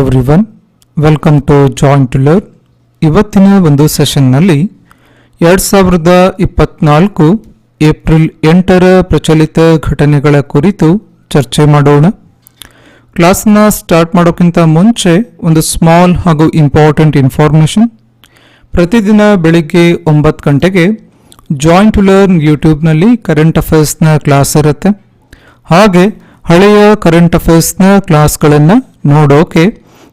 Welcome to joint to learn ಇವತ್ತಿನ ಒಂದು ಸೆಷನ್ನಲ್ಲಿ ಎರಡು ಸಾವಿರದ ಇಪ್ಪತ್ನಾಲ್ಕು ಏಪ್ರಿಲ್ ಎಂಟರ ಪ್ರಚಲಿತ ಘಟನೆಗಳ ಕುರಿತು ಚರ್ಚೆ ಮಾಡೋಣ. ಕ್ಲಾಸ್ನ ಸ್ಟಾರ್ಟ್ ಮಾಡೋಕ್ಕಿಂತ ಮುಂಚೆ ಒಂದು ಸ್ಮಾಲ್ ಹಾಗೂ ಇಂಪಾರ್ಟೆಂಟ್ ಇನ್ಫಾರ್ಮೇಷನ್. ಪ್ರತಿದಿನ ಬೆಳಿಗ್ಗೆ ಒಂಬತ್ತು ಗಂಟೆಗೆ ಜಾಯಿಂಟ್ ಟು ಲರ್ನ್ ಯೂಟ್ಯೂಬ್ನಲ್ಲಿ ಕರೆಂಟ್ ಅಫೇರ್ಸ್ನ ಕ್ಲಾಸ್ ಇರುತ್ತೆ. ಹಾಗೆ ಹಳೆಯ ಕರೆಂಟ್ ಅಫೇರ್ಸ್ನ ಕ್ಲಾಸ್ಗಳನ್ನು ನೋಡೋಕೆ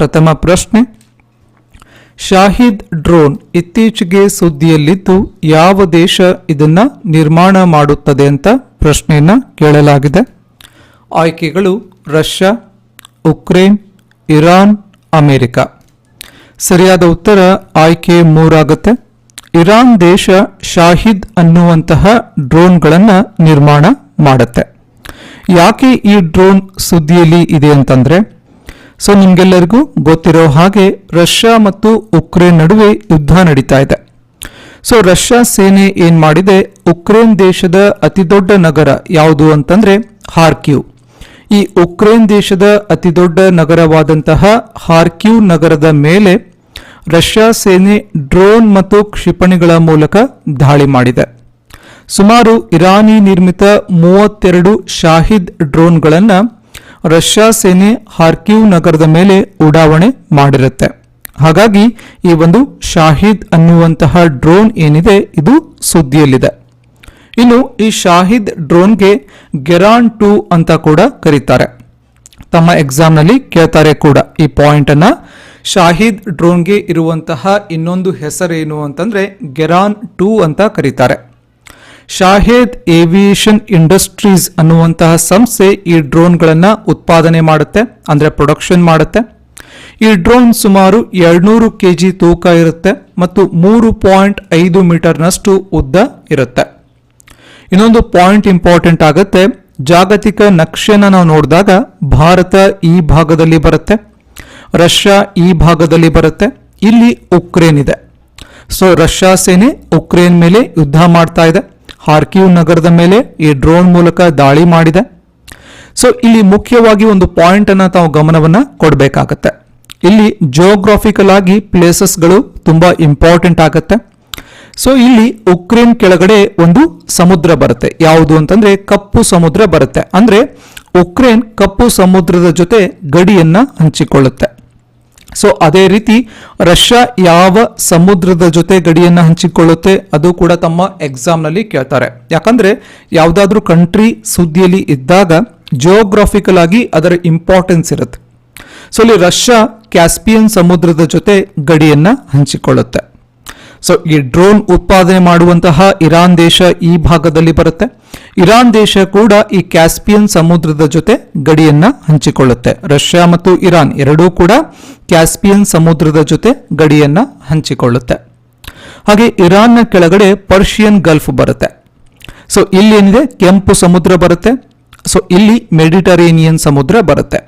ಪ್ರಥಮ ಪ್ರಶ್ನೆ. ಶಾಹಿದ್ ಡ್ರೋನ್ ಇತ್ತೀಚೆಗೆ ಸುದ್ದಿಯಲ್ಲಿದ್ದು, ಯಾವ ದೇಶ ಇದನ್ನ ನಿರ್ಮಾಣ ಮಾಡುತ್ತದೆ ಅಂತ ಪ್ರಶ್ನೆಯನ್ನು ಕೇಳಲಾಗಿದೆ. ಆಯ್ಕೆಗಳು ರಷ್ಯಾ, ಉಕ್ರೇನ್, ಇರಾನ್, ಅಮೆರಿಕ. ಸರಿಯಾದ ಉತ್ತರ ಆಯ್ಕೆ ಮೂರಾಗುತ್ತೆ. ಇರಾನ್ ದೇಶ ಶಾಹಿದ್ ಅನ್ನುವಂತಹ ಡ್ರೋನ್ಗಳನ್ನು ನಿರ್ಮಾಣ ಮಾಡುತ್ತೆ. ಯಾಕೆ ಈ ಡ್ರೋನ್ ಸುದ್ದಿಯಲ್ಲಿ ಇದೆ ಅಂತಂದ್ರೆ ಸೊ ನಿಮಗೆಲ್ಲರಿಗೂ ಗೊತ್ತಿರೋ ಹಾಗೆ ರಷ್ಯಾ ಮತ್ತು ಉಕ್ರೇನ್ ನಡುವೆ ಯುದ್ಧ ನಡೀತಾ ಇದೆ. ಸೊ ರಷ್ಯಾ ಸೇನೆ ಏನ್ ಮಾಡಿದೆ? ಉಕ್ರೇನ್ ದೇಶದ ಅತಿದೊಡ್ಡ ನಗರ ಯಾವುದು ಅಂತಂದ್ರೆ ಹಾರ್ಕ್ಯೂ ಈ ಉಕ್ರೇನ್ ದೇಶದ ಅತಿದೊಡ್ಡ ನಗರವಾದಂತಹ ಹಾರ್ಕ್ಯೂ ನಗರದ ಮೇಲೆ ರಷ್ಯಾ ಸೇನೆ ಡ್ರೋನ್ ಮತ್ತು ಕ್ಷಿಪಣಿಗಳ ಮೂಲಕ ದಾಳಿ ಮಾಡಿದೆ. ಸುಮಾರು ಇರಾನಿ ನಿರ್ಮಿತ ಮೂವತ್ತೆರಡು ಶಾಹಿದ್ ಡ್ರೋನ್ಗಳನ್ನು ರಷ್ಯಾ ಸೇನೆ ಹಾರ್ಕಿವ್ ನಗರದ ಮೇಲೆ ಉಡಾವಣೆ ಮಾಡಿರುತ್ತೆ. ಹಾಗಾಗಿ ಈ ಒಂದು ಶಾಹಿದ್ ಅನ್ನುವಂತಹ ಡ್ರೋನ್ ಏನಿದೆ, ಇದು ಸುದ್ದಿಯಲ್ಲಿದೆ. ಇನ್ನು ಈ ಶಾಹಿದ್ ಡ್ರೋನ್ಗೆ ಗೆರಾನ್ ಟೂ ಅಂತ ಕೂಡ ಕರೀತಾರೆ. ತಮ್ಮ ಎಕ್ಸಾಮ್ನಲ್ಲಿ ಕೇಳ್ತಾರೆ ಕೂಡ ಈ ಪಾಯಿಂಟ್ ಅನ್ನ ಶಾಹಿದ್ ಡ್ರೋನ್ಗೆ ಇರುವಂತಹ ಇನ್ನೊಂದು ಹೆಸರೇನು ಅಂತಂದ್ರೆ ಗೆರಾನ್ ಟೂ ಅಂತ ಕರೀತಾರೆ. ಶಾಹೇದ್ ಏವಿಯೇಷನ್ ಇಂಡಸ್ಟ್ರೀಸ್ ಅನ್ನುವಂತಹ ಸಂಸ್ಥೆ ಈ ಡ್ರೋನ್ಗಳನ್ನು ಉತ್ಪಾದನೆ ಮಾಡುತ್ತೆ, ಅಂದರೆ ಪ್ರೊಡಕ್ಷನ್ ಮಾಡುತ್ತೆ. ಈ ಡ್ರೋನ್ ಸುಮಾರು ಎರಡ್ನೂರು ಕೆ ಜಿ ತೂಕ ಇರುತ್ತೆ ಮತ್ತು ಮೂರು ಪಾಯಿಂಟ್ ಐದು ಮೀಟರ್ನಷ್ಟು ಉದ್ದ ಇರುತ್ತೆ. ಇನ್ನೊಂದು ಪಾಯಿಂಟ್ ಇಂಪಾರ್ಟೆಂಟ್ ಆಗುತ್ತೆ, ಜಾಗತಿಕ ನಕ್ಷೆನ ನಾವು ನೋಡಿದಾಗ ಭಾರತ ಈ ಭಾಗದಲ್ಲಿ ಬರುತ್ತೆ, ರಷ್ಯಾ ಈ ಭಾಗದಲ್ಲಿ ಬರುತ್ತೆ, ಇಲ್ಲಿ ಉಕ್ರೇನ್ ಇದೆ. ಸೊ, ರಷ್ಯಾ ಸೇನೆ ಉಕ್ರೇನ್ ಮೇಲೆ ಯುದ್ಧ ಮಾಡ್ತಾ ಇದೆ. ಹಾರ್ಕಿವ್ ನಗರದ ಮೇಲೆ ಈ ಡ್ರೋನ್ ಮೂಲಕ ದಾಳಿ ಮಾಡಿದೆ. ಸೊ ಇಲ್ಲಿ ಮುಖ್ಯವಾಗಿ ಒಂದು ಪಾಯಿಂಟ್ ಅನ್ನ ತಾವು ಗಮನವನ್ನ ಕೊಡಬೇಕಾಗತ್ತೆ. ಇಲ್ಲಿ ಜಿಯೋಗ್ರಾಫಿಕಲ್ ಆಗಿ ಪ್ಲೇಸಸ್ಗಳು ತುಂಬಾ ಇಂಪಾರ್ಟೆಂಟ್ ಆಗುತ್ತೆ. ಸೊ ಇಲ್ಲಿ ಉಕ್ರೇನ್ ಕೆಳಗಡೆ ಒಂದು ಸಮುದ್ರ ಬರುತ್ತೆ. ಯಾವುದು ಅಂತಂದ್ರೆ ಕಪ್ಪು ಸಮುದ್ರ ಬರುತ್ತೆ. ಅಂದ್ರೆ ಉಕ್ರೇನ್ ಕಪ್ಪು ಸಮುದ್ರದ ಜೊತೆ ಗಡಿಯನ್ನ ಹಂಚಿಕೊಳ್ಳುತ್ತೆ. ಸೊ ಅದೇ ರೀತಿ ರಷ್ಯಾ ಯಾವ ಸಮುದ್ರದ ಜೊತೆ ಗಡಿಯನ್ನು ಹಂಚಿಕೊಳ್ಳುತ್ತೆ ಅದು ಕೂಡ ತಮ್ಮ ಎಕ್ಸಾಮ್ನಲ್ಲಿ ಕೇಳ್ತಾರೆ. ಯಾಕಂದ್ರೆ ಯಾವುದಾದ್ರೂ ಕಂಟ್ರಿ ಸುದ್ದಿಯಲ್ಲಿ ಇದ್ದಾಗ ಜಿಯೋಗ್ರಾಫಿಕಲ್ ಆಗಿ ಅದರ ಇಂಪಾರ್ಟೆನ್ಸ್ ಇರುತ್ತೆ. ಸೊ ಇಲ್ಲಿ ರಷ್ಯಾ ಕ್ಯಾಸ್ಪಿಯನ್ ಸಮುದ್ರದ ಜೊತೆ ಗಡಿಯನ್ನ ಹಂಚಿಕೊಳ್ಳುತ್ತೆ. ಸೊ ಈ ಡ್ರೋನ್ ಉತ್ಪಾದನೆ ಮಾಡುವಂತಹ ಇರಾನ್ ದೇಶ ಈ ಭಾಗದಲ್ಲಿ ಬರುತ್ತೆ. ಇರಾನ್ ದೇಶ ಕೂಡ ಈ ಕ್ಯಾಸ್ಪಿಯನ್ ಸಮುದ್ರದ ಜೊತೆ ಗಡಿಯನ್ನ ಹಂಚಿಕೊಳ್ಳುತ್ತೆ. ರಷ್ಯಾ ಮತ್ತು ಇರಾನ್ ಎರಡೂ ಕೂಡ ಕ್ಯಾಸ್ಪಿಯನ್ ಸಮುದ್ರದ ಜೊತೆ ಗಡಿಯನ್ನ ಹಂಚಿಕೊಳ್ಳುತ್ತೆ. ಹಾಗೆ ಇರಾನ್ನ ಕೆಳಗಡೆ ಪರ್ಷಿಯನ್ ಗಲ್ಫ್ ಬರುತ್ತೆ. ಸೊ ಇಲ್ಲಿ ಏನಿದೆ ಕೆಂಪು ಸಮುದ್ರ ಬರುತ್ತೆ. ಸೊ ಇಲ್ಲಿ ಮೆಡಿಟರೇನಿಯನ್ ಸಮುದ್ರ ಬರುತ್ತೆ.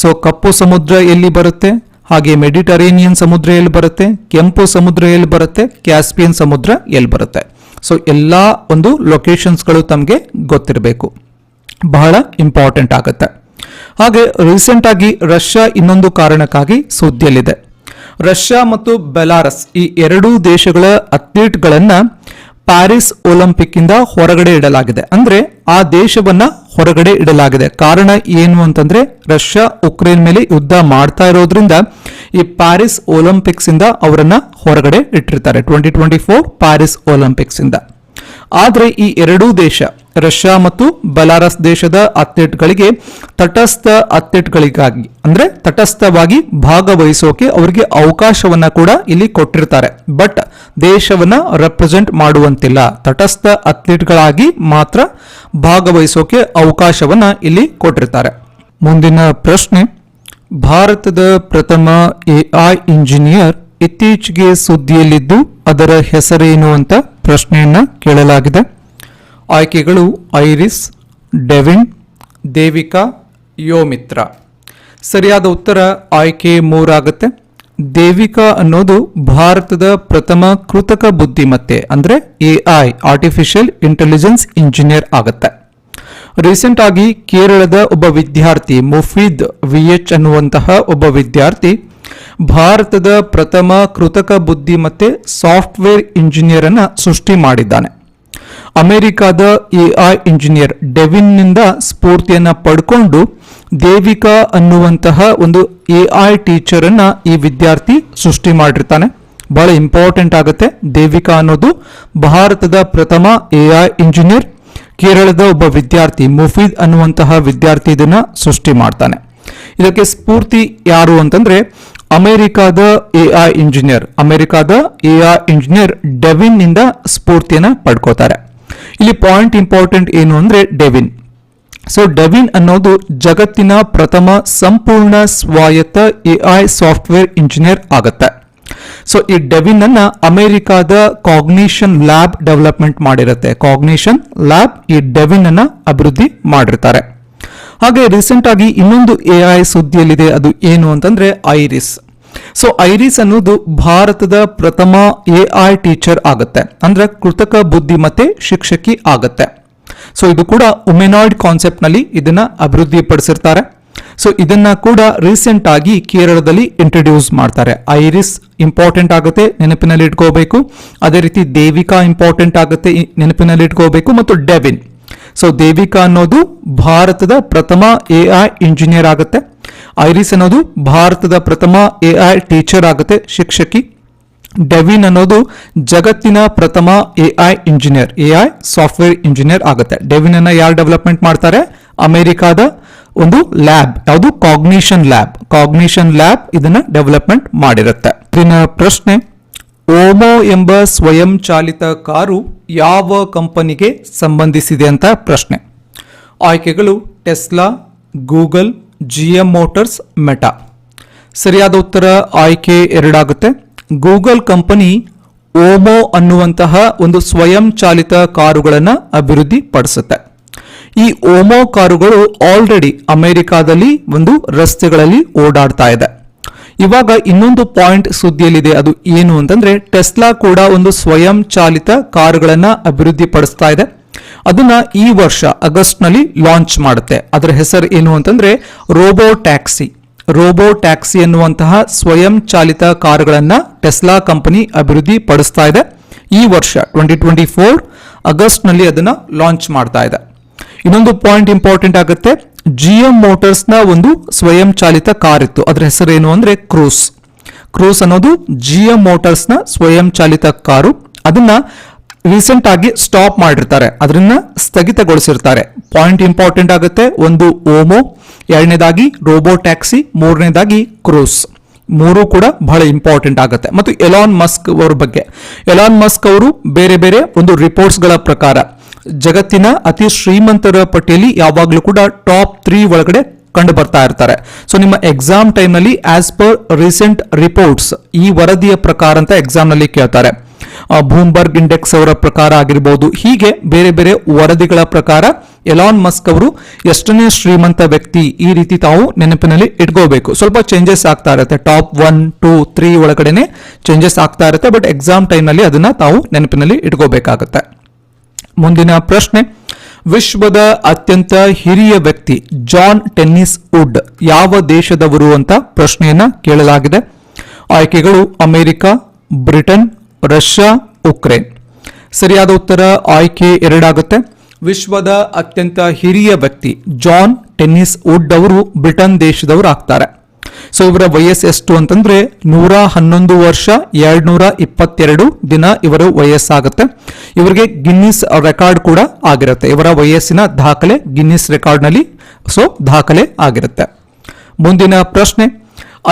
ಸೊ ಕಪ್ಪು ಸಮುದ್ರ ಎಲ್ಲಿ ಬರುತ್ತೆ? ಹಾಗೆ ಮೆಡಿಟರೇನಿಯನ್ ಸಮುದ್ರ ಎಲ್ಲಿ ಬರುತ್ತೆ? ಕೆಂಪು ಸಮುದ್ರ ಎಲ್ಲಿ ಬರುತ್ತೆ? ಕ್ಯಾಸ್ಪಿಯನ್ ಸಮುದ್ರ ಎಲ್ಲಿ ಬರುತ್ತೆ? ಸೊ ಎಲ್ಲ ಒಂದು ಲೊಕೇಶನ್ಸ್ಗಳು ತಮಗೆ ಗೊತ್ತಿರಬೇಕು. ಬಹಳ ಇಂಪಾರ್ಟೆಂಟ್ ಆಗುತ್ತೆ. ಹಾಗೆ ರೀಸೆಂಟ್ ಆಗಿ ರಷ್ಯಾ ಇನ್ನೊಂದು ಕಾರಣಕ್ಕಾಗಿ ಸುದ್ದಿಯಲ್ಲಿದೆ. ರಷ್ಯಾ ಮತ್ತು ಬೆಲಾರಸ್ ಈ ಎರಡೂ ದೇಶಗಳ ಅಥ್ಲೀಟ್ಗಳನ್ನ ಪ್ಯಾರಿಸ್ ಒಲಿಂಪಿಕ್ ಇಂದ ಹೊರಗಡೆ ಇಡಲಾಗಿದೆ. ಅಂದ್ರೆ ಆ ದೇಶವನ್ನ ಹೊರಗಡೆ ಇಡಲಾಗಿದೆ. ಕಾರಣ ಏನು ಅಂತಂದ್ರೆ ರಷ್ಯಾ ಉಕ್ರೇನ್ ಮೇಲೆ ಯುದ್ಧ ಮಾಡ್ತಾ ಇರೋದ್ರಿಂದ ಈ ಪ್ಯಾರಿಸ್ ಒಲಿಂಪಿಕ್ಸ್ ಇಂದ ಅವರನ್ನ ಹೊರಗಡೆ ಇಟ್ಟಿರ್ತಾರೆ. Twenty twenty four Paris Olympics ಇಂದ. ಆದರೆ ಈ ಎರಡೂ ದೇಶ ರಷ್ಯಾ ಮತ್ತು ಬಲಾರಸ್ ದೇಶದ ಅಥ್ಲೆಟ್ಗಳಿಗೆ ತಟಸ್ಥ ಅಥ್ಲೆಟ್ಗಳಿಗಾಗಿ, ಅಂದ್ರೆ ತಟಸ್ಥವಾಗಿ ಭಾಗವಹಿಸೋಕೆ ಅವರಿಗೆ ಅವಕಾಶವನ್ನ ಕೂಡ ಇಲ್ಲಿ ಕೊಟ್ಟಿರ್ತಾರೆ. ಬಟ್ ದೇಶವನ್ನ ರೆಪ್ರೆಸೆಂಟ್ ಮಾಡುವಂತಿಲ್ಲ. ತಟಸ್ಥ ಅಥ್ಲೀಟ್ಗಳಾಗಿ ಮಾತ್ರ ಭಾಗವಹಿಸೋಕೆ ಅವಕಾಶವನ್ನ ಇಲ್ಲಿ ಕೊಟ್ಟಿರ್ತಾರೆ. ಮುಂದಿನ ಪ್ರಶ್ನೆ, ಭಾರತದ ಪ್ರಥಮ ಎಐ ಇಂಜಿನಿಯರ್ ಇತ್ತೀಚೆಗೆ ಸುದ್ದಿಯಲ್ಲಿದ್ದು ಅದರ ಹೆಸರೇನು ಅಂತ ಪ್ರಶ್ನೆಯನ್ನ ಕೇಳಲಾಗಿದೆ. ಆಯ್ಕೆಗಳು ಐರಿಸ್, ಡೆವಿನ್, ದೇವಿಕಾ, ಯೋಮಿತ್ರ. ಸರಿಯಾದ ಉತ್ತರ ಆಯ್ಕೆ ಮೂರಾಗುತ್ತೆ. ದೇವಿಕಾ ಅನ್ನೋದು ಭಾರತದ ಪ್ರಥಮ ಕೃತಕ ಬುದ್ಧಿಮತ್ತೆ, ಅಂದರೆ A I artificial intelligence engineer ಆಗುತ್ತೆ. ರೀಸೆಂಟ್ ಆಗಿ ಕೇರಳದ ಒಬ್ಬ ವಿದ್ಯಾರ್ಥಿ, ಮುಫೀದ್ ವಿ ಎಚ್ ಅನ್ನುವಂತಹ ಒಬ್ಬ ವಿದ್ಯಾರ್ಥಿ, ಭಾರತದ ಪ್ರಥಮ ಕೃತಕ ಬುದ್ಧಿಮತ್ತೆ ಸಾಫ್ಟ್ವೇರ್ ಇಂಜಿನಿಯರ್ ಅನ್ನ ಸೃಷ್ಟಿ ಮಾಡಿದ್ದಾನೆ. ಅಮೆರಿಕದ ಎಐ ಇಂಜಿನಿಯರ್ ಡೆವಿನ್ನಿಂದ ಸ್ಫೂರ್ತಿಯನ್ನು ಪಡ್ಕೊಂಡು ದೇವಿಕಾ ಅನ್ನುವಂತಹ ಒಂದು ಎಐ ಟೀಚರ್ ಅನ್ನ ಈ ವಿದ್ಯಾರ್ಥಿ ಸೃಷ್ಟಿ ಮಾಡಿರ್ತಾನೆ. ಬಹಳ ಇಂಪಾರ್ಟೆಂಟ್ ಆಗುತ್ತೆ ದೇವಿಕಾ ಅನ್ನೋದು. ಭಾರತದ ಪ್ರಥಮ ಎಐ ಇಂಜಿನಿಯರ್, ಕೇರಳದ ಒಬ್ಬ ವಿದ್ಯಾರ್ಥಿ ಮುಫೀದ್ ಅನ್ನುವಂತಹ ವಿದ್ಯಾರ್ಥಿ ಇದನ್ನ ಸೃಷ್ಟಿ ಮಾಡ್ತಾನೆ. ಇದಕ್ಕೆ ಸ್ಫೂರ್ತಿ ಯಾರು ಅಂತಂದ್ರೆ ಅಮೆರಿಕಾದ ಎಐ ಇಂಜಿನಿಯರ್, ಅಮೆರಿಕಾದ ಎಐ ಇಂಜಿನಿಯರ್ ಡೆವಿನ್ನಿಂದ ಸ್ಫೂರ್ತಿಯನ್ನ ಪಡ್ಕೋತಾರೆ. ಇಲ್ಲಿ ಪಾಯಿಂಟ್ ಇಂಪಾರ್ಟೆಂಟ್ ಏನು ಅಂದ್ರೆ ಡೆವಿನ್ ಸೊ ಡೆವಿನ್ ಅನ್ನೋದು ಜಗತ್ತಿನ ಪ್ರಥಮ ಸಂಪೂರ್ಣ ಸ್ವಾಯತ್ತ ಎಐ ಸಾಫ್ಟ್ವೇರ್ ಇಂಜಿನಿಯರ್ ಆಗುತ್ತೆ. ಸೊ ಈ ಡೆವಿನ್ ಅನ್ನ ಅಮೆರಿಕಾದ ಕಾಗ್ನಿಷನ್ ಲ್ಯಾಬ್ ಡೆವಲಪ್ಮೆಂಟ್ ಮಾಡಿರುತ್ತೆ. ಕಾಗ್ನಿಷನ್ ಲ್ಯಾಬ್ ಈ ಡೆವಿನ್ ಅನ್ನ ಅಭಿವೃದ್ಧಿ ಮಾಡಿರ್ತಾರೆ. ಹಾಗೆ ರೀಸೆಂಟ್ ಆಗಿ ಇನ್ನೊಂದು ಎಐ ಸುದ್ದಿಯಲ್ಲಿದೆ. ಅದು ಏನು ಅಂತಂದ್ರೆ ಐರಿಸ್ ಸೊ ಐರಿಸ್ ಅನ್ನೋದು ಭಾರತದ ಪ್ರಥಮ ಎ ಐ ಟೀಚರ್ ಆಗುತ್ತೆ. ಅಂದ್ರೆ ಕೃತಕ ಬುದ್ಧಿಮತ್ತೆ ಶಿಕ್ಷಕಿ ಆಗುತ್ತೆ. ಸೊ ಇದು ಕೂಡ ಉಮೆನಾಯ್ಡ್ ಕಾನ್ಸೆಪ್ಟ್ನಲ್ಲಿ ಇದನ್ನ ಅಭಿವೃದ್ಧಿ ಪಡಿಸಿರ್ತಾರೆ ಸೊ ಇದನ್ನ ಕೂಡ ರೀಸೆಂಟ್ ಆಗಿ ಕೇರಳದಲ್ಲಿ ಇಂಟ್ರೊಡ್ಯೂಸ್ ಮಾಡ್ತಾರೆ. ಐರಿಸ್ ಇಂಪಾರ್ಟೆಂಟ್ ಆಗುತ್ತೆ, ನೆನಪಿನಲ್ಲಿ ಇಟ್ಕೋಬೇಕು. ಅದೇ ರೀತಿ ದೇವಿಕಾ ಇಂಪಾರ್ಟೆಂಟ್ ಆಗುತ್ತೆ, ನೆನಪಿನಲ್ಲಿ ಇಟ್ಕೋಬೇಕು. ಮತ್ತು ಡೆವಿನ್ ಸೊ ದೇವಿಕಾ ಅನ್ನೋದು ಭಾರತದ ಪ್ರಥಮ ಎಐ ಇಂಜಿನಿಯರ್ ಆಗುತ್ತೆ. ಐರಿಸ್ ಅನ್ನೋದು ಭಾರತದ ಪ್ರಥಮ ಎಐ ಟೀಚರ್ ಆಗುತ್ತೆ, ಶಿಕ್ಷಕಿ. ಡೆವಿನ್ ಅನ್ನೋದು ಜಗತ್ತಿನ ಪ್ರಥಮ AI engineer AI software engineer ಆಗುತ್ತೆ. ಡೆವಿನ್ ಅನ್ನ ಯಾರು ಡೆವಲಪ್ಮೆಂಟ್ ಮಾಡ್ತಾರೆ? ಅಮೆರಿಕಾದ ಒಂದು ಲ್ಯಾಬ್ ಯಾವುದು ಕಾಗ್ನಿಷನ್ ಲ್ಯಾಬ್ ಕಾಗ್ನಿಷನ್ ಲ್ಯಾಬ್ ಇದನ್ನ ಡೆವಲಪ್ಮೆಂಟ್ ಮಾಡಿರುತ್ತೆ. ಪ್ರಶ್ನೆ ಓಮೋ ಎಂಬ ಸ್ವಯಂ ಚಾಲಿತ ಕಾರು ಯಾವ ಕಂಪನಿಗೆ ಸಂಬಂಧಿಸಿದೆ ಅಂತ ಪ್ರಶ್ನೆ. ಆಯ್ಕೆಗಳು Tesla, Google G M Motors, Meta. ಸರಿಯಾದ ಉತ್ತರ ಆಯ್ಕೆ ಎರಡಾಗುತ್ತೆ. ಗೂಗಲ್ ಕಂಪನಿ ಓಮೋ ಅನ್ನುವಂತಹ ಒಂದು ಸ್ವಯಂ ಚಾಲಿತ ಕಾರುಗಳನ್ನು ಅಭಿವೃದ್ಧಿ ಪಡಿಸುತ್ತೆ ಈ ಓಮೋ ಕಾರುಗಳು ಆಲ್ರೆಡಿ ಅಮೆರಿಕಾದಲ್ಲಿ ಒಂದು ರಸ್ತೆಗಳಲ್ಲಿ ಓಡಾಡ್ತಾ ಇದೆ. ಇವಾಗ ಇನ್ನೊಂದು ಪಾಯಿಂಟ್ ಸುದ್ದಿಯಲ್ಲಿದೆ. ಅದು ಏನು ಅಂತಂದ್ರೆ, ಟೆಸ್ಲಾ ಕೂಡ ಒಂದು ಸ್ವಯಂ ಚಾಲಿತ ಕಾರುಗಳನ್ನ ಅಭಿವೃದ್ಧಿ ಪಡಿಸ್ತಾ ಇದೆ. ಅದನ್ನ ಈ ವರ್ಷ ಆಗಸ್ಟ್ನಲ್ಲಿ ಲಾಂಚ್ ಮಾಡುತ್ತೆ. ಅದರ ಹೆಸರು ಏನು ಅಂತಂದ್ರೆ, ರೋಬೋ ಟ್ಯಾಕ್ಸಿ. ರೋಬೋ ಟ್ಯಾಕ್ಸಿ ಎನ್ನುವಂತಹ ಸ್ವಯಂ ಚಾಲಿತ ಕಾರುಗಳನ್ನ ಟೆಸ್ಲಾ ಕಂಪನಿ ಅಭಿವೃದ್ಧಿ ಪಡಿಸ್ತಾ ಇದೆ. ಈ ವರ್ಷ ಟ್ವೆಂಟಿ ಟ್ವೆಂಟಿ ಫೋರ್ ಆಗಸ್ಟ್ನಲ್ಲಿ ಅದನ್ನ ಲಾಂಚ್ ಮಾಡ್ತಾ ಇದೆ. ಇನ್ನೊಂದು ಪಾಯಿಂಟ್ ಇಂಪಾರ್ಟೆಂಟ್ ಆಗುತ್ತೆ. ಜಿ ಎಂ ಮೋಟರ್ಸ್ನ ಒಂದು ಸ್ವಯಂ ಚಾಲಿತ ಕಾರ್ ಇತ್ತು. ಅದರ ಹೆಸರೇನು ಅಂದ್ರೆ ಕ್ರೂಸ್ ಕ್ರೂಸ್ ಅನ್ನೋದು ಜಿ ಎಂ ಮೋಟರ್ಸ್ನ ಸ್ವಯಂ ಚಾಲಿತ ಕಾರು. ಅದನ್ನ ರೀಸೆಂಟ್ ಆಗಿ ಸ್ಟಾಪ್ ಮಾಡಿರ್ತಾರೆ. ಅದನ್ನ ಸ್ಥಗಿತಗೊಳಿಸಿರ್ತಾರೆ. ಪಾಯಿಂಟ್ ಇಂಪಾರ್ಟೆಂಟ್ ಆಗುತ್ತೆ. ಒಂದು ಓಮೋ ಎರಡನೇದಾಗಿ ರೋಬೋ ಟ್ಯಾಕ್ಸಿ ಮೂರನೇದಾಗಿ ಕ್ರೂಸ್ ಮೂರು ಕೂಡ ಬಹಳ ಇಂಪಾರ್ಟೆಂಟ್ ಆಗುತ್ತೆ. ಮತ್ತು ಎಲಾನ್ ಮಸ್ಕ್ ಅವರ ಬಗ್ಗೆ. ಎಲಾನ್ ಮಸ್ಕ್ ಅವರು ಬೇರೆ ಬೇರೆ ಒಂದು ರಿಪೋರ್ಟ್ಸ್ಗಳ ಪ್ರಕಾರ ಜಗತ್ತಿನ ಅತಿ ಶ್ರೀಮಂತರ ಪಟ್ಟಿಯಲ್ಲಿ ಯಾವಾಗಲೂ ಕೂಡ ಟಾಪ್ ತ್ರೀ ಒಳಗಡೆ ಕಂಡು ಬರ್ತಾ ಇರ್ತಾರೆ. ಸೊ ನಿಮ್ಮ ಎಕ್ಸಾಮ್ ಟೈಮ್ನಲ್ಲಿ ಆಸ್ ಪರ್ ರೀಸೆಂಟ್ ರಿಪೋರ್ಟ್ಸ್ ಈ ವರದಿಯ ಪ್ರಕಾರ ಅಂತ ಎಕ್ಸಾಮ್ನಲ್ಲಿ ಕೇಳ್ತಾರೆ. ಬೂಮ್ಬರ್ಗ್ ಇಂಡೆಕ್ಸ್ ಅವರ ಪ್ರಕಾರ ಆಗಿರ್ಬೋದು, ಹೀಗೆ ಬೇರೆ ಬೇರೆ ವರದಿಗಳ ಪ್ರಕಾರ ಎಲಾನ್ ಮಸ್ಕ್ ಅವರು ಎಷ್ಟನೇ ಶ್ರೀಮಂತ ವ್ಯಕ್ತಿ ಈ ರೀತಿ ತಾವು ನೆನಪಿನಲ್ಲಿ ಇಟ್ಕೋಬೇಕು. ಸ್ವಲ್ಪ ಚೇಂಜಸ್ ಆಗ್ತಾ ಇರುತ್ತೆ. ಟಾಪ್ ಒನ್ ಟೂ ತ್ರೀ ಒಳಗಡೆನೆ ಚೇಂಜಸ್ ಆಗ್ತಾ ಇರುತ್ತೆ ಬಟ್ ಎಕ್ಸಾಮ್ ಟೈಮ್ನಲ್ಲಿ ಅದನ್ನ ತಾವು ನೆನಪಿನಲ್ಲಿ ಇಟ್ಕೋಬೇಕಾಗುತ್ತೆ. ಮುಂದಿನ ಪ್ರಶ್ನೆ. ವಿಶ್ವದ ಅತ್ಯಂತ ಹಿರಿಯ ವ್ಯಕ್ತಿ ಜಾನ್ ಟೆನ್ನಿಸ್ ವುಡ್ ಯಾವ ದೇಶದವರು ಅಂತ ಪ್ರಶ್ನೆಯನ್ನ ಕೇಳಲಾಗಿದೆ. ಆಯ್ಕೆಗಳು ಅಮೆರಿಕ, ಬ್ರಿಟನ್, ರಷ್ಯಾ, ಉಕ್ರೇನ್. ಸರಿಯಾದ ಉತ್ತರ ಆಯ್ಕೆ ಎರಡಾಗುತ್ತೆ. ವಿಶ್ವದ ಅತ್ಯಂತ ಹಿರಿಯ ವ್ಯಕ್ತಿ ಜಾನ್ ಟೆನ್ನಿಸ್ ವುಡ್ ಅವರು ಬ್ರಿಟನ್ ದೇಶದವರು ಆಗ್ತಾರೆ ಸೊ ಇವರ ವಯಸ್ಸು ಎಷ್ಟು ಅಂತಂದ್ರೆ ನೂರ ಹನ್ನೊಂದು ವರ್ಷ, ಎರಡ್ನೂರ ಇಪ್ಪತ್ತೆರಡು ದಿನ ಇವರು ವಯಸ್ಸಾಗುತ್ತೆ. ಇವರಿಗೆ ಗಿನ್ನಿಸ್ ರೆಕಾರ್ಡ್ ಕೂಡ ಆಗಿರುತ್ತೆ. ಇವರ ವಯಸ್ಸಿನ ದಾಖಲೆ ಗಿನ್ನಿಸ್ ರೆಕಾರ್ಡ್ನಲ್ಲಿ, ಸೊ ದಾಖಲೆ ಆಗಿರುತ್ತೆ. ಮುಂದಿನ ಪ್ರಶ್ನೆ,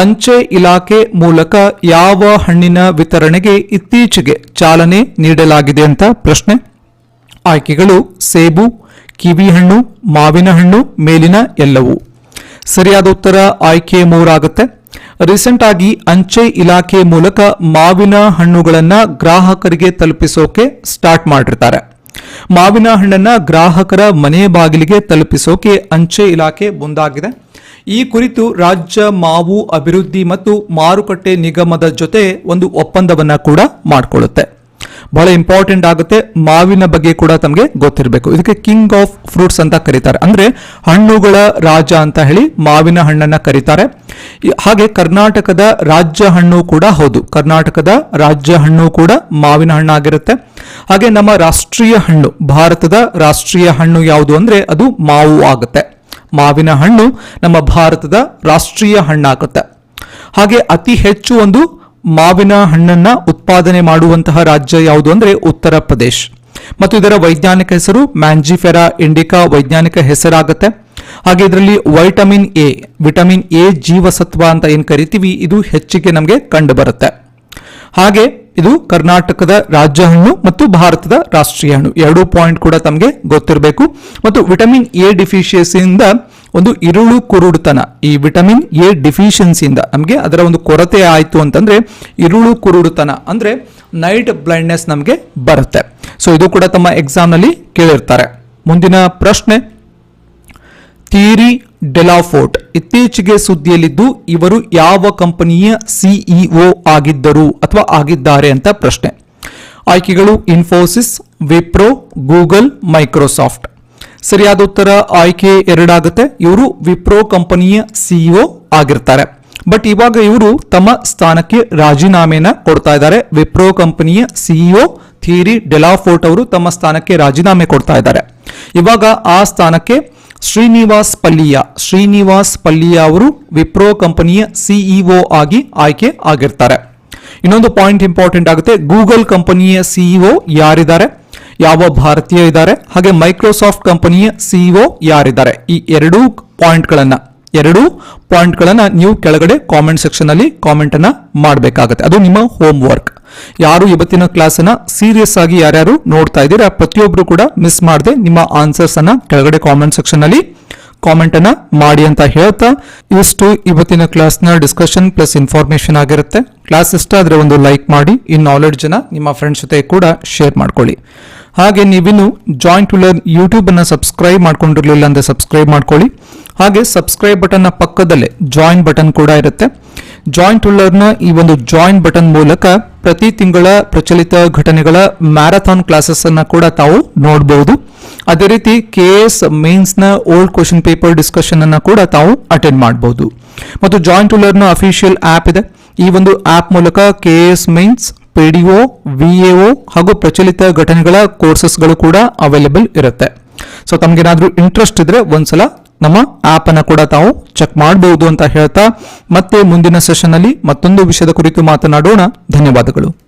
ಅಂಚೆ ಇಲಾಖೆ ಮೂಲಕ ಯಾವ ಹಣ್ಣಿನ ವಿತರಣೆಗೆ ಇತ್ತೀಚೆಗೆ ಚಾಲನೆ ನೀಡಲಾಗಿದೆ ಅಂತ ಪ್ರಶ್ನೆ. ಆಯ್ಕೆಗಳು ಸೇಬು ಕಿವಿ ಹಣ್ಣು ಮಾವಿನ ಹಣ್ಣು ಮೇಲಿನ ಎಲ್ಲವೂ. ಸರಿಯಾದ ಉತ್ತರ ಆಯ್ಕೆ ಮೂರಾಗುತ್ತೆ. ರೀಸೆಂಟ್ ಆಗಿ ಅಂಚೆ ಇಲಾಖೆ ಮೂಲಕ ಮಾವಿನ ಹಣ್ಣುಗಳನ್ನ ಗ್ರಾಹಕರಿಗೆ ತಲುಪಿಸೋಕೆ ಸ್ಟಾರ್ಟ್ ಮಾಡಿರ್ತಾರೆ. ಮಾವಿನ ಹಣ್ಣನ್ನ ಗ್ರಾಹಕರ ಮನೆ ಬಾಗಿಲಿಗೆ ತಲುಪಿಸೋಕೆ ಅಂಚೆ ಇಲಾಖೆ ಮುಂದಾಗಿದೆ. ಈ ಕುರಿತು ರಾಜ್ಯ ಮಾವು ಅಭಿವೃದ್ಧಿ ಮತ್ತು ಮಾರುಕಟ್ಟೆ ನಿಗಮದ ಜೊತೆ ಒಂದು ಒಪ್ಪಂದವನ್ನ ಕೂಡ ಮಾಡಿಕೊಳ್ಳುತ್ತೆ. ಬಹಳ ಇಂಪಾರ್ಟೆಂಟ್ ಆಗುತ್ತೆ. ಮಾವಿನ ಬಗ್ಗೆ ಕೂಡ ತಮಗೆ ಗೊತ್ತಿರಬೇಕು. ಇದಕ್ಕೆ ಕಿಂಗ್ ಆಫ್ ಫ್ರೂಟ್ಸ್ ಅಂತ ಕರೀತಾರೆ. ಅಂದ್ರೆ ಹಣ್ಣುಗಳ ರಾಜ ಅಂತ ಹೇಳಿ ಮಾವಿನ ಹಣ್ಣನ್ನ ಕರೀತಾರೆ. ಹಾಗೆ ಕರ್ನಾಟಕದ ರಾಜ್ಯ ಹಣ್ಣು ಕೂಡ ಹೌದು. ಕರ್ನಾಟಕದ ರಾಜ್ಯ ಹಣ್ಣು ಕೂಡ ಮಾವಿನ ಹಣ್ಣಾಗಿರುತ್ತೆ ಹಾಗೆ ನಮ್ಮ ರಾಷ್ಟ್ರೀಯ ಹಣ್ಣು, ಭಾರತದ ರಾಷ್ಟ್ರೀಯ ಹಣ್ಣು ಯಾವುದು ಅಂದ್ರೆ ಅದು ಮಾವು ಆಗುತ್ತೆ. ಮಾವಿನ ಹಣ್ಣು ನಮ್ಮ ಭಾರತದ ರಾಷ್ಟ್ರೀಯ ಹಣ್ಣಾಗುತ್ತೆ. ಹಾಗೆ ಅತಿ ಹೆಚ್ಚು ಒಂದು ಮಾವಿನ ಹಣ್ಣನ್ನ ಉತ್ಪಾದನೆ ಮಾಡುವಂತಹ ರಾಜ್ಯ ಯಾವುದು ಅಂದ್ರೆ ಉತ್ತರ ಪ್ರದೇಶ್. ಮತ್ತು ಇದರ ವೈಜ್ಞಾನಿಕ ಹೆಸರು ಮ್ಯಾಂಜಿಫೆರಾ ಇಂಡಿಕಾ ವೈಜ್ಞಾನಿಕ ಹೆಸರಾಗುತ್ತೆ. ಹಾಗೆ ಇದರಲ್ಲಿ ವೈಟಮಿನ್ ಎ, ವಿಟಮಿನ್ ಎ ಜೀವಸತ್ವ ಅಂತ ಏನು ಕರಿತೀವಿ, ಇದು ಹೆಚ್ಚಿಗೆ ನಮಗೆ ಕಂಡು ಬರುತ್ತೆ ಹಾಗೆ ಇದು ಕರ್ನಾಟಕದ ರಾಜ್ಯ ಹಣ್ಣು ಮತ್ತು ಭಾರತದ ರಾಷ್ಟ್ರೀಯ ಹಣ್ಣು. ಎರಡೂ ಪಾಯಿಂಟ್ ಕೂಡ ತಮಗೆ ಗೊತ್ತಿರಬೇಕು. ಮತ್ತು ವಿಟಮಿನ್ ಎ ಡಿಫಿಷಿಯನ್ಸಿಯಿಂದ ಒಂದು ಇರುಳು ಕುರುಡುತನ, ಈ ವಿಟಮಿನ್ ಎ ಡಿಫಿಷಿಯನ್ಸಿಯಿಂದ ನಮಗೆ ಅದರ ಒಂದು ಕೊರತೆ ಆಯಿತು ಅಂತಂದರೆ ಇರುಳು ಕುರುಡುತನ ಅಂದರೆ ನೈಟ್ ಬ್ಲೈಂಡ್ನೆಸ್ ನಮಗೆ ಬರುತ್ತೆ. ಸೊ ಇದು ಕೂಡ ತಮ್ಮ ಎಕ್ಸಾಮ್ನಲ್ಲಿ ಕೇಳಿರ್ತಾರೆ. ಮುಂದಿನ ಪ್ರಶ್ನೆ, ಥಿಯರಿ ಡೆಲಾಫೋರ್ಟ್ ಇತ್ತೀಚೆಗೆ ಸುದ್ದಿಯಲ್ಲಿದ್ದು ಇವರು ಯಾವ ಕಂಪನಿಯ ಸಿಇಒ ಆಗಿದ್ದರು ಅಥವಾ ಆಗಿದ್ದಾರೆ ಅಂತ ಪ್ರಶ್ನೆ. ಆಯ್ಕೆಗಳು ಇನ್ಫೋಸಿಸ್ ವಿಪ್ರೋ ಗೂಗಲ್ ಮೈಕ್ರೋಸಾಫ್ಟ್ ಸರಿಯಾದ ಉತ್ತರ ಆಯ್ಕೆ ಎರಡಾಗುತ್ತೆ. ಇವರು ವಿಪ್ರೋ ಕಂಪನಿಯ ಸಿಇಒ ಆಗಿರ್ತಾರೆ. ಬಟ್ ಇವಾಗ ಇವರು ತಮ್ಮ ಸ್ಥಾನಕ್ಕೆ ರಾಜೀನಾಮೆನ ಕೊಡ್ತಾ ಇದ್ದಾರೆ. ವಿಪ್ರೋ ಕಂಪನಿಯ ಸಿಇಒ ಥಿಯರಿ ಡೆಲಾಫೋರ್ಟ್ ಅವರು ತಮ್ಮ ಸ್ಥಾನಕ್ಕೆ ರಾಜೀನಾಮೆ ಕೊಡ್ತಾ ಇದ್ದಾರೆ. ಇವಾಗ ಆ ಸ್ಥಾನಕ್ಕೆ ಶ್ರೀನಿವಾಸ್ ಪಲ್ಲಿಯ ಶ್ರೀನಿವಾಸ್ ಪಲ್ಲಿಯ ಅವರು ವಿಪ್ರೋ ಕಂಪನಿಯ ಸಿಇಒ ಆಗಿ ಆಯ್ಕೆ ಆಗಿರ್ತಾರೆ. ಇನ್ನೊಂದು ಪಾಯಿಂಟ್ ಇಂಪಾರ್ಟೆಂಟ್ ಆಗುತ್ತೆ. ಗೂಗಲ್ ಕಂಪನಿಯ ಸಿಇಒ ಯಾರಿದ್ದಾರೆ? ಯಾವ ಭಾರತೀಯ ಇದ್ದಾರೆ? ಹಾಗೆ ಮೈಕ್ರೋಸಾಫ್ಟ್ ಕಂಪನಿಯ ಸಿಇಒ ಯಾರಿದ್ದಾರೆ? ಈ ಎರಡೂ ಪಾಯಿಂಟ್ಗಳನ್ನ, ಎರಡು ಪಾಯಿಂಟ್ಗಳನ್ನ ನೀವು ಕೆಳಗಡೆ ಕಾಮೆಂಟ್ ಸೆಕ್ಷನ್ ಅಲ್ಲಿ ಕಾಮೆಂಟ್ ಅನ್ನ ಮಾಡಬೇಕಾಗತ್ತೆ. ಅದು ನಿಮ್ಮ ಹೋಮ್ ವರ್ಕ್ ಯಾರು ಇವತ್ತಿನ ಕ್ಲಾಸ್ ಅನ್ನ ಸೀರಿಯಸ್ ಆಗಿ ಯಾರ್ಯಾರು ನೋಡ್ತಾ ಇದ್ದೀರಾ, ಪ್ರತಿಯೊಬ್ರು ಕೂಡ ಮಿಸ್ ಮಾಡದೆ ನಿಮ್ಮ ಆನ್ಸರ್ಸ್ ಅನ್ನ ಕೆಳಗಡೆ ಕಾಮೆಂಟ್ ಸೆಕ್ಷನ್ ಅಲ್ಲಿ ಕಾಮೆಂಟ್ ಅನ್ನ ಮಾಡಿ ಅಂತ ಹೇಳ್ತಾ ಇಷ್ಟು ಇವತ್ತಿನ ಕ್ಲಾಸ್ನ ಡಿಸ್ಕಷನ್ ಪ್ಲಸ್ ಇನ್ಫಾರ್ಮೇಶನ್ ಆಗಿರುತ್ತೆ. ಕ್ಲಾಸ್ ಇಷ್ಟ ಆದರೆ ಒಂದು ಲೈಕ್ ಮಾಡಿ, ಈ ನಾಲೆಡ್ಜ್ನ ನಿಮ್ಮ ಫ್ರೆಂಡ್ಸ್ ಜೊತೆ ಕೂಡ ಶೇರ್ ಮಾಡ್ಕೊಳ್ಳಿ. ಹಾಗೆ ನೀವಿನ್ನು ಜಾಯಿಂಟ್ ಟು ಲರ್ನ್ ಯೂಟ್ಯೂಬ್ ಅನ್ನ ಸಬ್ಸ್ಕ್ರೈಬ್ ಮಾಡ್ಕೊಂಡಿರಲಿಲ್ಲ ಅಂದ್ರೆ ಸಬ್ಸ್ಕ್ರೈಬ್ ಮಾಡ್ಕೊಳ್ಳಿ. ಹಾಗೆ ಸಬ್ಸ್ಕ್ರೈಬ್ ಬಟನ್ನ ಪಕ್ಕದಲ್ಲೇ ಜಾಯಿನ್ ಬಟನ್ ಕೂಡ ಇರುತ್ತೆ. ಜಾಯಿಂಟ್ ಟು ಈ ಒಂದು ಜಾಯಿನ್ ಬಟನ್ ಮೂಲಕ ಪ್ರತಿ ತಿಂಗಳ ಪ್ರಚಲಿತ ಘಟನೆಗಳ ಮ್ಯಾರಥಾನ್ ಕ್ಲಾಸಸ್ ಅನ್ನ ಕೂಡ ತಾವು ನೋಡಬಹುದು ಅದೇ ರೀತಿ ಕೆ ಎಸ್ ಮೇನ್ಸ್ನ ಓಲ್ಡ್ ಕ್ವಶನ್ ಪೇಪರ್ ಡಿಸ್ಕಷನ್ ಅನ್ನ ಕೂಡ ತಾವು ಅಟೆಂಡ್ ಮಾಡಬಹುದು ಮತ್ತು joint to learn official app ಇದೆ. ಈ ಒಂದು ಆಪ್ ಮೂಲಕ K S mains PDO VAO ಹಾಗೂ ಪ್ರಚಲಿತ ಘಟನೆಗಳ ಕೋರ್ಸಸ್ಗಳು ಕೂಡ ಅವೈಲೇಬಲ್ ಇರುತ್ತೆ. ಸೊ ತಮ್ಗೇನಾದರೂ ಇಂಟ್ರೆಸ್ಟ್ ಇದ್ರೆ ಒಂದ್ಸಲ ನಮ್ಮ ಆಪ್ ಅನ್ನ ಕೂಡ ತಾವು ಚೆಕ್ ಮಾಡಬಹುದು ಅಂತ ಹೇಳ್ತಾ ಮತ್ತೆ ಮುಂದಿನ ಸೆಷನ್ ಅಲ್ಲಿ ಮತ್ತೊಂದು ವಿಷಯದ ಕುರಿತು ಮಾತನಾಡೋಣ. ಧನ್ಯವಾದಗಳು.